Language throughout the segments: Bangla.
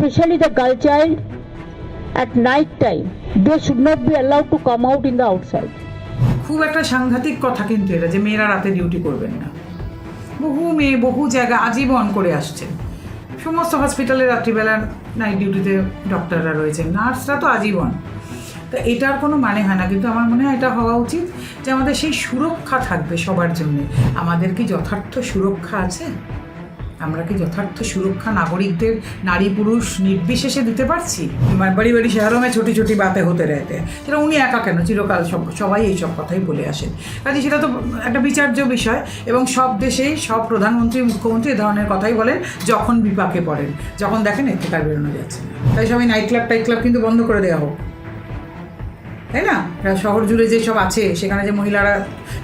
especially the girl child, at night time, they should not be allowed to come out in the outside. খুব একটা সাংঘাতিক কথা কিন্তু এটা যে মেয়েরা রাতে ডিউটি করবেন না। বহু মেয়ে বহু জায়গা আজীবন করে আসছেন সমস্ত হসপিটালে রাত্রিবেলা নাইট ডিউটিতে ডক্টররা রয়েছেন নার্সরা তো আজীবন। তা এটার কোনো মানে হয় না কিন্তু আমার মনে হয় এটা হওয়া উচিত যে আমাদের সেই সুরক্ষা থাকবে সবার জন্যে। আমাদের কি যথার্থ সুরক্ষা আছে? আমরা কি যথার্থ সুরক্ষা নাগরিকদের নারী পুরুষ নির্বিশেষে দিতে পারছি? বাড়ি বাড়ি শহরমে ছোটি ছোটি বাতে হতে রেতে। সেটা উনি একা কেন? চিরকাল সব সবাই এই সব কথাই বলে আসেন। কাজে সেটা তো একটা বিচার্য বিষয় এবং সব দেশেই সব প্রধানমন্ত্রী, মুখ্যমন্ত্রী এ ধরনের কথাই বলেন যখন বিপাকে পড়েন। যখন দেখেন এর থেকে আর বেরোনো যাচ্ছে না। তাই সবাই নাইট ক্লাব টাইট ক্লাব কিন্তু বন্ধ করে দেওয়া হোক। তাই না? শহর জুড়ে যে সব আছে, সেখানে যে মহিলারা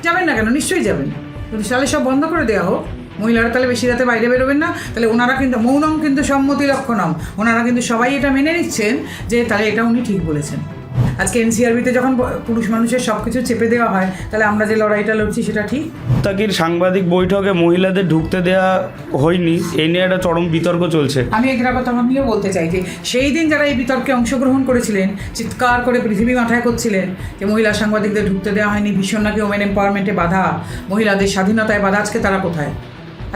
যাবেন না কেন? নিশ্চয়ই যাবেন। কিন্তু সব বন্ধ করে দেওয়া হোক। মহিলারা তাহলে বেশি রাতে বাইরে বেরোবেন না। তাহলে ওনারা কিন্তু মৌনম কিন্তু সম্মতি লক্ষণম। ওনারা কিন্তু সবাই এটা মেনে নিচ্ছেন যে তাহলে এটা উনি ঠিক বলেছেন। আজকে এনসিআরবিতে যখন পুরুষ মানুষের সব কিছু চেপে দেওয়া হয় তাহলে আমরা যে লড়াইটা লড়ছি সেটা ঠিক? তাকির সাংবাদিক বৈঠকে মহিলাদের ঢুকতে দেওয়া হয়নি এই নিয়ে একটা চরম বিতর্ক চলছে। আমি এর কথা নিয়ে বলতে চাই যে সেই দিন যারা এই বিতর্কে অংশগ্রহণ করেছিলেন চিৎকার করে পৃথিবী মাথায় করছিলেন যে মহিলা সাংবাদিকদের ঢুকতে দেওয়া হয়নি ভীষণ নাকি ওমেন এম্পাওয়ারমেন্টে বাধা মহিলাদের স্বাধীনতায় বাধা আজকে তারা কোথায়?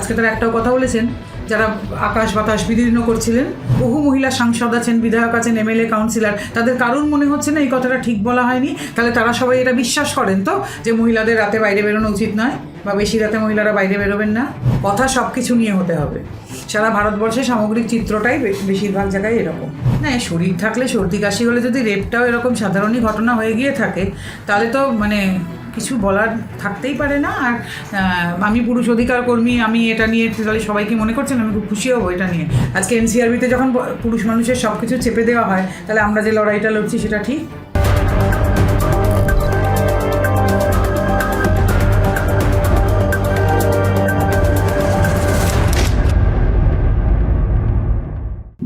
আজকে তারা একটাও কথা বলেছেন, যারা আকাশ বাতাস বিদীর্ণ করছিলেন, বহু মহিলা সাংসদ আছেন, বিধায়ক আছেন, এমএলএ, কাউন্সিলর, তাদের কারণ মনে হচ্ছে না এই কথাটা ঠিক বলা হয়নি? তাহলে তারা সবাই এটা বিশ্বাস করেন তো, যে মহিলাদের রাতে বাইরে বেরোনো উচিত নয়? বা বেশি রাতে মহিলারা বাইরে বেরোবেন না? কথা সব কিছু নিয়ে হতে হবে। সারা ভারতবর্ষে সামগ্রিক চিত্রটাই বেশিরভাগ জায়গায় এরকম। না শরীর থাকলে সর্দি কাশি হলে যদি রেপটাও এরকম সাধারণই ঘটনা হয়ে গিয়ে থাকে, তাহলে তো মানে কিছু বলার থাকতেই পারে না। আর আমি পুরুষ অধিকার কর্মী, আমি এটা নিয়ে তাহলে সবাইকে মনে করছেন, আমি খুব খুশি হব এটা নিয়ে। আজকে এনসিআরবিতে যখন পুরুষ মানুষের সব কিছু চেপে দেওয়া হয়, তাহলে আমরা যে লড়াইটা লড়ছি সেটা ঠিক?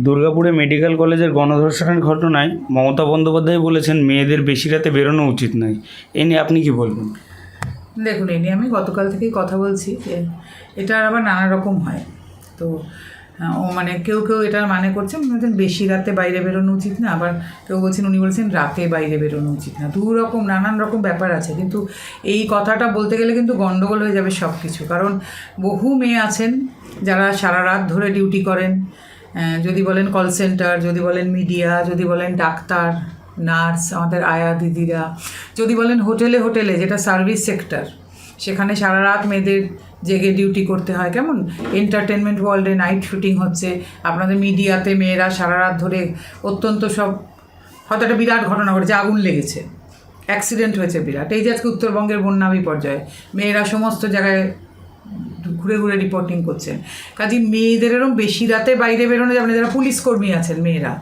দুর্গাপুরে মেডিকেল কলেজের গণধর্ষণের ঘটনায় মমতা বন্দ্যোপাধ্যায় বলেছেন, মেয়েদের বেশি রাতে বেরোনো উচিত নয়। এ নিয়ে আপনি কি বলবেন? দেখুন, এ নিয়ে আমি গতকাল থেকেই কথা বলছি যে এটা আবার নানা রকম হয়। তো ও মানে কেউ কেউ এটার মানে করছেন, বলছেন বেশি রাতে বাইরে বেরোনো উচিত না। আবার কেউ বলছেন, উনি বলছেন রাতে বাইরে বেরোনো উচিত না। দু রকম নানান রকম ব্যাপার আছে। কিন্তু এই কথাটা বলতে গেলে কিন্তু গণ্ডগোল হয়ে যাবে সব কিছু কারণ বহু মেয়ে আছেন যারা সারা রাত ধরে ডিউটি করেন যদি বলেন কল সেন্টার যদি বলেন মিডিয়া যদি বলেন ডাক্তার নার্স আমাদের আয়া দিদিরা, যদি বলেন হোটেলে হোটেলে, যেটা সার্ভিস সেক্টর সেখানে সারা রাত মেয়েদের জেগে ডিউটি করতে হয়, কেমন? এন্টারটেনমেন্ট ওয়ার্ল্ডে নাইট শুটিং হচ্ছে, আপনাদের মিডিয়াতে মেয়েরা সারা রাত ধরে অত্যন্ত সব, হয়তো একটা বিরাট ঘটনা ঘটেছে, আগুন লেগেছে অ্যাক্সিডেন্ট হয়েছে বিরাট। এই যে আজকে উত্তরবঙ্গের বন্যা বিপর্যয়, মেয়েরা সমস্ত জায়গায় ঘুরে ঘুরে রিপোর্টিং করছেন। কাজে মেয়েদের এরকম বেশি রাতে বাইরে বেরোনো যাবে না, যারা পুলিশ কর্মী আছেন, মেয়েরা।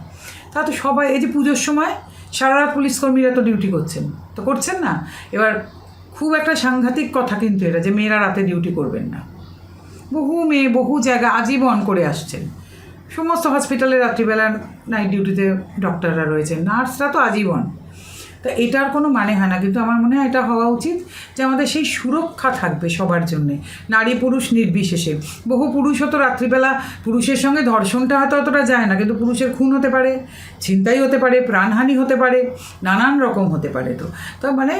তা তো সবাই, এই যে পুজোর সময় সারা রাত পুলিশ কর্মীরা তো ডিউটি করছেন। তো করছেন না? এবার খুব একটা সাংঘাতিক কথা কিন্তু এটা যে মেয়েরা রাতে ডিউটি করবেন না। বহু মেয়ে, বহু জায়গা আজীবন করে আসছেন। সমস্ত হসপিটালে রাত্রিবেলা নাইট ডিউটিতে ডক্টররা রয়েছেন। নার্সরা তো আজীবন। তা এটার কোনো মানে হয় না, কিন্তু আমার মনে হয় এটা হওয়া উচিত যে আমাদের সেই সুরক্ষা থাকবে সবার জন্যে, নারী পুরুষ নির্বিশেষে। বহু পুরুষও তো রাত্রিবেলা পুরুষের সঙ্গে ধর্ষণটা হয়তো অতটা যায় না, কিন্তু পুরুষের খুন হতে পারে, ছিনতাই হতে পারে, প্রাণহানি হতে পারে, নানান রকম হতে পারে তো। তো মানে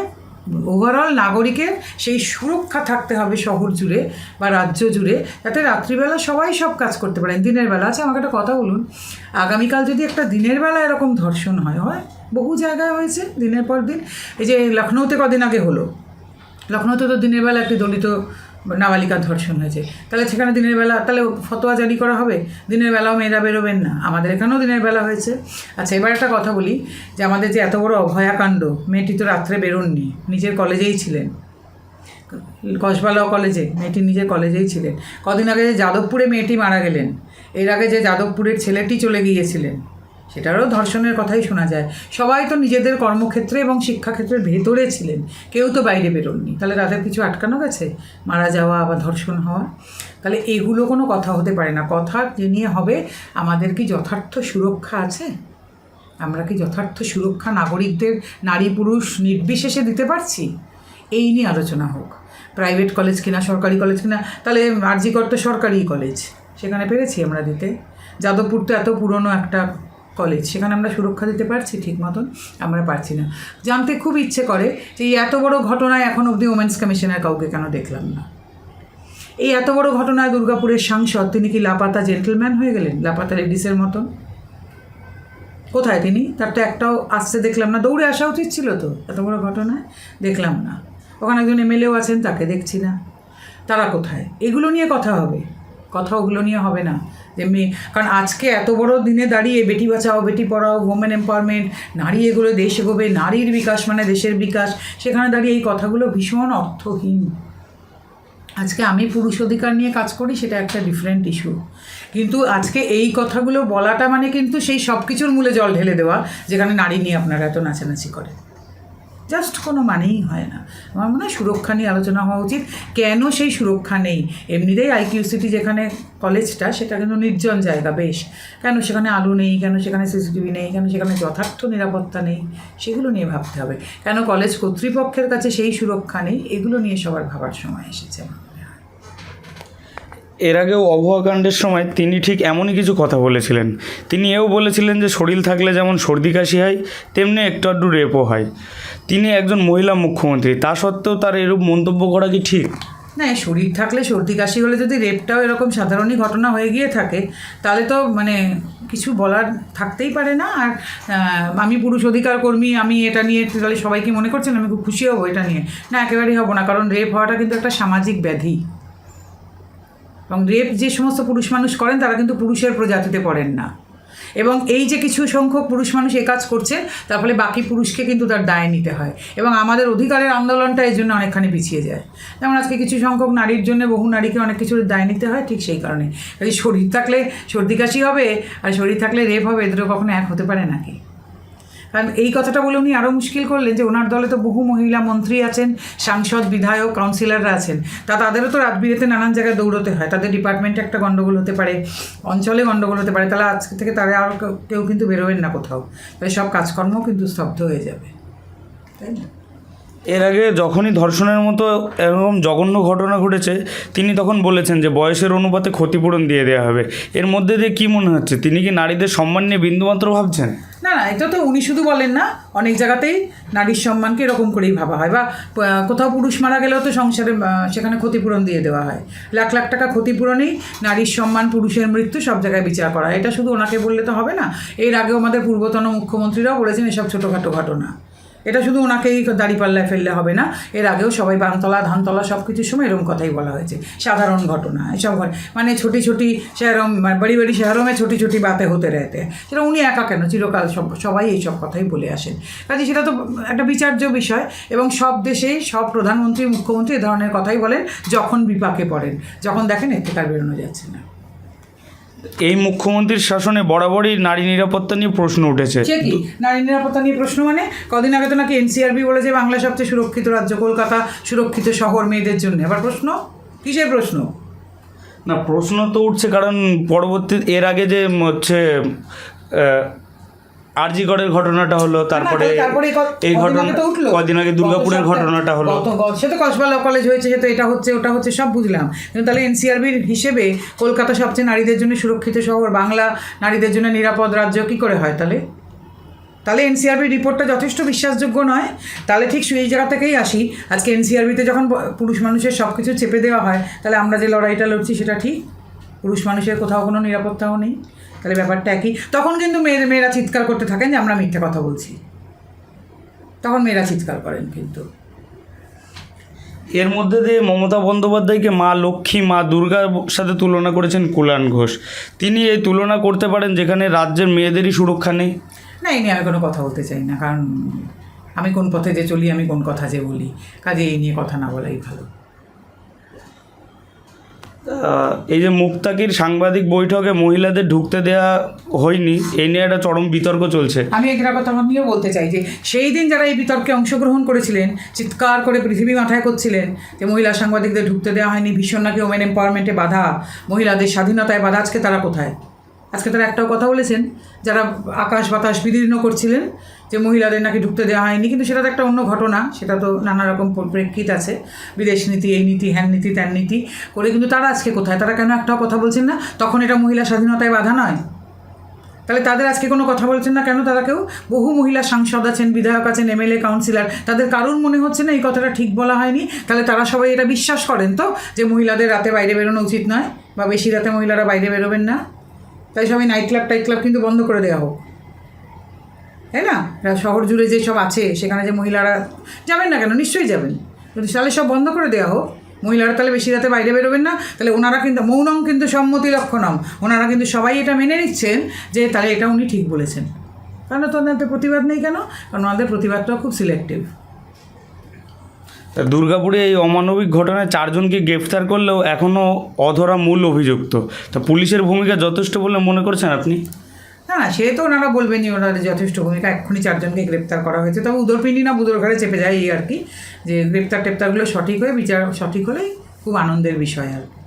ওভারঅল নাগরিকের সেই সুরক্ষা থাকতে হবে শহর জুড়ে বা রাজ্য জুড়ে, যাতে রাত্রিবেলা সবাই সব কাজ করতে পারেন দিনের বেলা। আচ্ছা আমাকে একটা কথা বলুন। আগামীকাল যদি একটা দিনের বেলা এরকম ধর্ষণ হয় হয়? বহু জায়গায় হয়েছে দিনের পর দিন। এই যে লখনৌতে কদিন আগে হলো। লখনৌতে তো দিনের বেলা একটি দলিত নাবালিকার ধর্ষণ হয়েছে। তাহলে সেখানে দিনের বেলা, তাহলে ফতোয়া জারি করা হবে? দিনের বেলাও মেয়েরা বেরোবেন না। আমাদের এখানেও দিনের বেলা হয়েছে। আচ্ছা এবার একটা কথা বলি, যে আমাদের যে এত বড় অভয়াকাণ্ড মেয়েটি তো রাত্রে বেরোননি, নিজের কলেজেই ছিলেন। কসবালা কলেজে, মেয়েটি নিজের কলেজেই ছিলেন। কদিন আগে যে যাদবপুরে মেয়েটি মারা গেলেন, এর আগে যে যাদবপুরের ছেলেটি চলে গিয়েছিলেন সেটারও ধর্ষণের কথাই শোনা যায়। সবাই তো নিজেদের কর্মক্ষেত্রে এবং শিক্ষাক্ষেত্রের ভেতরে ছিলেন। কেউ তো বাইরে বেরোননি। তাহলে তাদের কিছু আটকানো গেছে? মারা যাওয়া বা ধর্ষণ হওয়া? তাহলে এগুলো কোনো কথা হতে পারে না। কথা যে নিয়ে হবে, আমাদের কি যথার্থ সুরক্ষা আছে? আমরা কি যথার্থ সুরক্ষা নাগরিকদের নারী পুরুষ নির্বিশেষে দিতে পারছি? এই নিয়ে আলোচনা হোক। প্রাইভেট কলেজ কিনা, সরকারি কলেজ কিনা, তাহলে আরজিকর তো সরকারি কলেজ। সেখানে পেরেছি আমরা দিতে। যাদবপুর তো এত পুরনো একটা কলেজ সেখানে আমরা সুরক্ষা দিতে পারছি ঠিক মতন, আমরা পারছি না। জানতে খুব ইচ্ছে করে যে এই এত বড় ঘটনায় এখন অবধি ওমেন্স কমিশনের কাউকে কেন দেখলাম না? এই এত বড় ঘটনায় দুর্গাপুরের সাংসদ, তিনি কি লাপাতা জেন্টলম্যান হয়ে গেলেন? লাপাতা লেডিসের মতন? কোথায় তিনি? তার তো একটাও আসতে দেখলাম না, দৌড়ে আসা উচিত ছিল তো, এত বড় ঘটনায় দেখলাম না। ওখানে একজন এমএলএও আছেন, তাকে দেখছি না। তারা কোথায়? এগুলো নিয়ে কথা হবে। কথা ওগুলো নিয়ে হবে না। যে মেয়ে কারণ আজকে এত বড় দিনে দাঁড়িয়ে বেটি বাঁচাও, বেটি পড়াও ওমেন এম্পাওয়ারমেন্ট নারী এগুলো দেশ এগোবে, নারীর বিকাশ মানে দেশের বিকাশ, সেখানে দাঁড়িয়ে এই কথাগুলো ভীষণ অর্থহীন। আজকে আমি পুরুষ অধিকার নিয়ে কাজ করি, সেটা একটা ডিফারেন্ট ইস্যু কিন্তু আজকে এই কথাগুলো বলাটা মানে কিন্তু সেই সব কিছুর মূলে জল ঢেলে দেওয়া, যেখানে নারী নিয়ে আপনারা এত নাচানাচি করেন। জাস্ট কোনো মানেই হয় না। আমার মনে হয় সুরক্ষা নিয়ে আলোচনা হওয়া উচিত। কেন সেই সুরক্ষা নেই? এমনিতেই আইকিউ সিটি যেখানে কলেজটা, সেটা কিন্তু নির্জন জায়গা বেশ। কেন সেখানে আলো নেই? কেন সেখানে সিসিটিভি নেই? কেন সেখানে যথার্থ নিরাপত্তা নেই? সেগুলো নিয়ে ভাবতে হবে। কেন কলেজ কর্তৃপক্ষের কাছে সেই সুরক্ষা নেই? এগুলো নিয়ে সবার ভাবার সময় এসেছে এর আগেও অভয়াকাণ্ডের সময় তিনি ঠিক এমনই কিছু কথা বলেছিলেন। তিনি এও বলেছিলেন যে শরীর থাকলে যেমন সর্দি কাশি হয়, তেমনি একটু আধটু রেপও হয়। তিনি একজন মহিলা মুখ্যমন্ত্রী, তা সত্ত্বেও তার এরূপ মন্তব্য করা কি ঠিক? না শরীর থাকলে সর্দি, কাশি হলে যদি রেপটাও এরকম সাধারণই ঘটনা হয়ে গিয়ে থাকে, তাহলে তো মানে কিছু বলার থাকতেই পারে না। আর আমি পুরুষ অধিকার কর্মী, আমি এটা নিয়ে তাহলে সবাইকে মনে করছেন? আমি খুব খুশি হব এটা নিয়ে। না, একেবারেই হব না, কারণ রেপ হওয়াটা কিন্তু একটা সামাজিক ব্যাধি। এবং রেপ যে সমস্ত পুরুষ মানুষ করেন, তারা কিন্তু পুরুষের প্রজাতিতে পড়েন না। এবং এই যে কিছু সংখ্যক পুরুষ মানুষ এ কাজ করছে, তার ফলে বাকি পুরুষকে কিন্তু তার দায় নিতে হয়। এবং আমাদের অধিকারের আন্দোলনটা এই জন্য অনেকখানি পিছিয়ে যায়। যেমন আজকে কিছু সংখ্যক নারীর জন্য বহু নারীকে অনেক কিছুর দায় নিতে হয়, ঠিক সেই কারণে। শরীর থাকলে সর্দি কাশি হবে, আর শরীর থাকলে রেপ হবে, এদেরও কখনো এক হতে পারে নাকি? কারণ এই কথাটা বলে উনি আরও মুশকিল করলেন যে ওনার দলে তো বহু মহিলা মন্ত্রী আছেন, সাংসদ, বিধায়ক কাউন্সিলররা আছেন। তা তাদেরও তো রাত বিরেতে নানান জায়গায় দৌড়তে হয়। তাদের ডিপার্টমেন্টে একটা গণ্ডগোল হতে পারে, অঞ্চলে গণ্ডগোল হতে পারে। তাহলে আজকে থেকে তারা আর কেউ- কিন্তু বেরোবেন না কোথাও। তাই সব কাজকর্মও কিন্তু স্তব্ধ হয়ে যাবে। তাই না? এর আগে যখনই ধর্ষণের মতো এরকম জঘন্য ঘটনা ঘটেছে, তিনি তখন বলেছেন যে বয়সের অনুপাতে ক্ষতিপূরণ দিয়ে দেওয়া হবে। এর মধ্যে দিয়ে কী মনে হচ্ছে? তিনি কি নারীদের সম্মান নিয়ে বিন্দুমাত্র ভাবছেন? না না, এটা তো উনি শুধু বলেন না, অনেক জায়গাতেই নারীর সম্মানকে এরকম করেই ভাবা হয়। বা কোথাও পুরুষ মারা গেলেও তো সংসারে সেখানে ক্ষতিপূরণ দিয়ে দেওয়া হয়। লাখ লাখ টাকা ক্ষতিপূরণেই নারীর সম্মান, পুরুষের মৃত্যু সব জায়গায় বিচার করা এটা শুধু ওনাকে বললে তো হবে না, এর আগেও আমাদের পূর্বতন মুখ্যমন্ত্রীরাও বলেছেন এসব ছোটোখাটো ঘটনা। এটা শুধু ওনাকেই দাঁড়িপাল্লায় ফেললে হবে না, এর আগেও সবাই বানতলা ধানতলা সব কিছুর সময় এরকম কথাই বলা হয়েছে। সাধারণ ঘটনা, এসব মানে ছোটি ছোটি শহরম বড়ি বড়ি শহরও মে ছোটি ছোটি বাতে হতে রেতে। সেটা উনি একা কেন? চিরকাল সব, সবাই এইসব কথাই বলে আসেন। কাজে সেটা তো একটা বিচার্য বিষয় এবং সব দেশেই সব প্রধানমন্ত্রী, মুখ্যমন্ত্রী এ ধরনের কথাই বলেন যখন বিপাকে পড়েন। যখন দেখেন এর থেকে বেরোনো যাচ্ছে না। এই মুখ্যমন্ত্রীর শাসনে বরাবরই নারী নিরাপত্তা নিয়ে প্রশ্ন উঠেছে। নারী নিরাপত্তা নিয়ে প্রশ্ন মানে? কদিন আগে তো নাকি এনসিআরবি বলেছে বাংলা সবচেয়ে সুরক্ষিত রাজ্য কলকাতা সুরক্ষিত শহর মেয়েদের জন্য। আবার প্রশ্ন? কিসের প্রশ্ন? না প্রশ্ন তো উঠছে কারণ পরবর্তী এর আগে যে হচ্ছে আরজিগড়ের ঘটনাটা হলো তারপরে এই এই কদিন ঘটনা আগে উঠল। কদিন আগে দুর্গাপুরের ঘটনাটা হলো। সে তো কসবা কলেজ হয়েছে সে তো এটা হচ্ছে ওটা হচ্ছে সব বুঝলাম। কিন্তু তাহলে এনসিআরবির হিসেবে কলকাতা সবচেয়ে নারীদের জন্য সুরক্ষিত শহর বাংলা নারীদের জন্য নিরাপদ রাজ্য কী করে হয় তাহলে? তাহলে এনসিআরবি রিপোর্টটা যথেষ্ট বিশ্বাসযোগ্য নয়। তাহলে ঠিক সেই জায়গা থেকেই আসি। আজকে এনসিআরবিতে যখন পুরুষ মানুষের সব কিছু চেপে দেওয়া হয় তাহলে আমরা যে লড়াইটা লড়ছি সেটা ঠিক? পুরুষ মানুষের কোথাও কোনো নিরাপত্তাও নেই। তাহলে ব্যাপারটা একই। তখন কিন্তু মেয়ের মেয়েরা চিৎকার করতে থাকেন যে আমরা মিথ্যা কথা বলছি। তখন মেয়েরা চিৎকার করেন কিন্তু। এর মধ্যে দিয়ে মমতা বন্দ্যোপাধ্যায়কে মা লক্ষ্মী মা দুর্গার সাথে তুলনা করেছেন কুলান ঘোষ। তিনি এই তুলনা করতে পারেন যেখানে রাজ্যের মেয়েদেরই সুরক্ষা নেই। না এই নিয়ে আমি কোনো কথা বলতে চাই না কারণ আমি কোন পথে যে চলি আমি কোন কথা যে বলি। কাজে এই নিয়ে কথা না বলাই ভালো। এই যে মুক্তাকির সাংবাদিক বৈঠকে মহিলাদের ঢুকতে দেয়া হয়নি এই নিয়ে একটা চরম বিতর্ক চলছে। আমি একটা কথা নিয়ে বলতে চাই যে, সেই দিন যারা এই বিতর্কে অংশগ্রহণ করেছিলেন, চিৎকার করে পৃথিবী মাথায় করছিলেন যে মহিলা সাংবাদিকদের ঢুকতে দেওয়া হয়নি, ভীষণ নাকি ওমেন এম্পাওয়ারমেন্টে বাধা, মহিলাদের স্বাধীনতায় বাধা, আজকে তারা কোথায়? আজকে তারা একটাও কথা বলেছেন, যারা আকাশ বাতাস বিদীর্ণ করছিলেন, যে মহিলাদের নাকি ঢুকতে দেওয়া হয়নি, কিন্তু সেটা তো একটা অন্য ঘটনা, সেটা তো নানা রকম প্রেক্ষিত আছে, বিদেশ নীতি, এই নীতি, হ্যান নীতি, ত্যান নীতি করে, কিন্তু তারা আজকে কোথায়? তারা কেন একটাও কথা বলছেন না? তখন এটা মহিলা স্বাধীনতায় বাধা নয়? তাহলে তাদের আজকে কোনো কথা বলছেন না কেন তারা কেউ? বহু মহিলা সাংসদ আছেন, বিধায়ক আছেন, এমএলএ, কাউন্সিলর, তাদের কারুর মনে হচ্ছে না এই কথাটা ঠিক বলা হয়নি? তাহলে তারা সবাই এটা বিশ্বাস করেন তো, যে মহিলাদের রাতে বাইরে বেরোনো উচিত নয়, বা বেশি রাতে মহিলারা বাইরে বেরোবেন না? তাই সবাই নাইট ক্লাব টাইট ক্লাব কিন্তু বন্ধ করে দেওয়া হোক। তাই না? শহর জুড়ে যে সব আছে, সেখানে যে মহিলারা যাবেন না কেন? নিশ্চয়ই যাবেন। কিন্তু তাহলে সব বন্ধ করে দেওয়া হোক। মহিলারা তাহলে বেশি রাতে বাইরে বেরোবেন না। তাহলে ওনারা কিন্তু মৌনম কিন্তু সম্মতি লক্ষণম। ওনারা কিন্তু সবাই এটা মেনে নিচ্ছেন যে তাহলে এটা উনি ঠিক বলেছেন। কারণ তো ওনাদের প্রতিবাদ নেই কেন? কারণ ওনাদের প্রতিবাদটাও খুব সিলেক্টিভ দুর্গাপুরে এই অমানবিক ঘটনায় চারজনকে গ্রেফতার করলেও এখনও অধরা মূল অভিযুক্ত। তা পুলিশের ভূমিকা যথেষ্ট বলে মনে করছেন আপনি? না না, সে তো ওনারা বলবেনই ওনার যথেষ্ট ভূমিকা, এক্ষুনি চারজনকে গ্রেপ্তার করা হয়েছে। তবে উদরপিণ্ডি না বুদর ঘরে চেপে যায় এই আর কি, যে গ্রেপ্তার টেপ্তারগুলো সঠিক হয়ে বিচার সঠিক হলেই খুব আনন্দের বিষয় আর কি।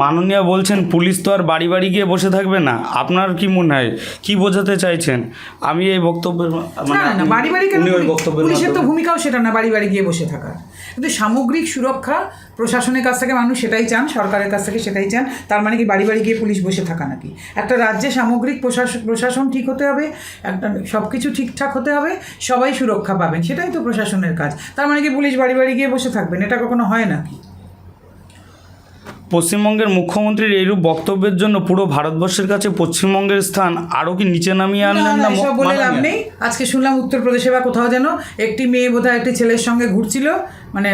মাননীয় বলছেন পুলিশ তো আর বাড়ি বাড়ি গিয়ে বসে থাকবে না। আপনার কি মনে হয়? কি বোঝাতে চাইছেন? আমি এই বক্তব্যের মানে না না, না বাড়ি বাড়ি কেন পুলিশের তো ভূমিকাও সেটা না বাড়ি বাড়ি গিয়ে বসে থাকা কিন্তু সামগ্রিক সুরক্ষা প্রশাসনের কাছ থেকে মানুষ সেটাই চান সরকারের কাছ থেকে সেটাই চান। তার মানে কি বাড়ি বাড়ি গিয়ে পুলিশ বসে থাকা নাকি? একটা রাজ্যে সামগ্রিক প্রশাসন প্রশাসন ঠিক হতে হবে একটা সব কিছু ঠিকঠাক হতে হবে সবাই সুরক্ষা পাবেন সেটাই তো প্রশাসনের কাজ। তার মানে কি পুলিশ বাড়ি বাড়ি গিয়ে বসে থাকবেন? এটা কখনো হয় নাকি? পশ্চিমবঙ্গের মুখ্যমন্ত্রীর এইরূপ বক্তব্যের জন্য পুরো ভারতবর্ষের কাছে পশ্চিমবঙ্গের স্থান আরও কি নিচে নামিয়ে আনলেন না, এসব বলে লাভ নেই। আজকে শুনলাম উত্তরপ্রদেশে বা কোথাও যেন একটি মেয়ে বোধহয় একটি ছেলের সঙ্গে ঘুরছিল। মানে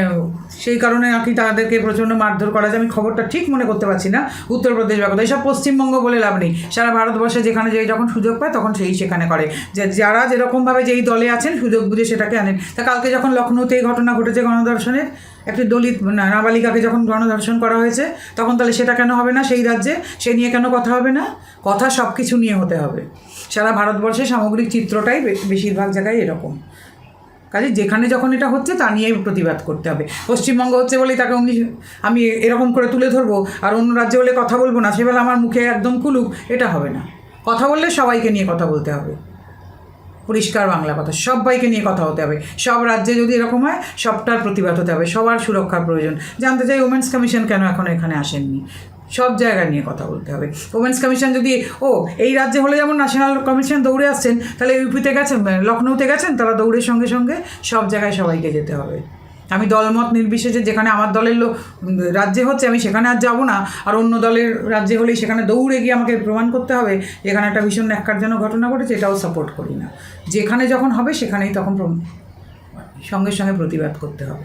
সেই কারণে নাকি তাদেরকে প্রচণ্ড মারধর করা যায়। আমি খবরটা ঠিক মনে করতে পারছি না উত্তরপ্রদেশ বা কোথাও। এসব পশ্চিমবঙ্গ বলে লাভ নেই। সারা ভারতবর্ষে যেখানে যে যখন সুযোগ পায় তখন সেই সেখানে করে। যে যারা যেরকমভাবে যেই দলে আছেন সুযোগ বুঝে সেটাকে আনেন। তা কালকে যখন লখনৌতে এই ঘটনা ঘটেছে গণধর্ষণের একটি দলিত নাবালিকাকে যখন গণধর্ষণ করা হয়েছে, তখন তাহলে সেটা কেন হবে না? সেই রাজ্যে সে নিয়ে কেন কথা হবে না? কথা সব কিছু নিয়ে হতে হবে। সারা ভারতবর্ষে সামগ্রিক চিত্রটাই বেশিরভাগ জায়গায় এরকম। কাজে যেখানে যখন এটা হচ্ছে, তা নিয়েই প্রতিবাদ করতে হবে। পশ্চিমবঙ্গ হচ্ছে বলেই তাকে অমনি আমি এরকম করে তুলে ধরবো, আর অন্য রাজ্যে বলে কথা বলব না সেবেলা আমার মুখে একদম কুলুক এটা হবে না। কথা বললে সবাইকে নিয়ে কথা বলতে হবে। পরিষ্কার বাংলা কথা। সবাইকে নিয়ে কথা হতে হবে। সব রাজ্যে যদি এরকম হয়, সবটার প্রতিবাদ হতে হবে। সবার সুরক্ষার প্রয়োজন। জানতে চাই ওমেন্স কমিশন কেন এখন এখানে আসেননি? সব জায়গা নিয়ে কথা বলতে হবে। ওমেন্স কমিশন যদি, ও, এই রাজ্যে হলে যেমন ন্যাশনাল কমিশন দৌড়ে আসছেন, তাহলে ইউপিতে গেছেন, লখনৌতে গেছেন, তারা দৌড়ের সঙ্গে সঙ্গে সব জায়গায় সবাইকে যেতে হবে। আমি দলমত নির্বিশেষে যেখানে আমার দলের লোক রাজ্যে হচ্ছে, আমি সেখানে আর যাব না। আর অন্য দলের রাজ্যে হলেই সেখানে দৌড়ে গিয়ে আমাকে প্রমাণ করতে হবে। এখানে একটা ভীষণ ন্যাক্কারজনক ঘটনা ঘটেছে, এটাও সাপোর্ট করি না। যেখানে যখন হবে, সেখানেই তখন সঙ্গে সঙ্গে প্রতিবাদ করতে হবে।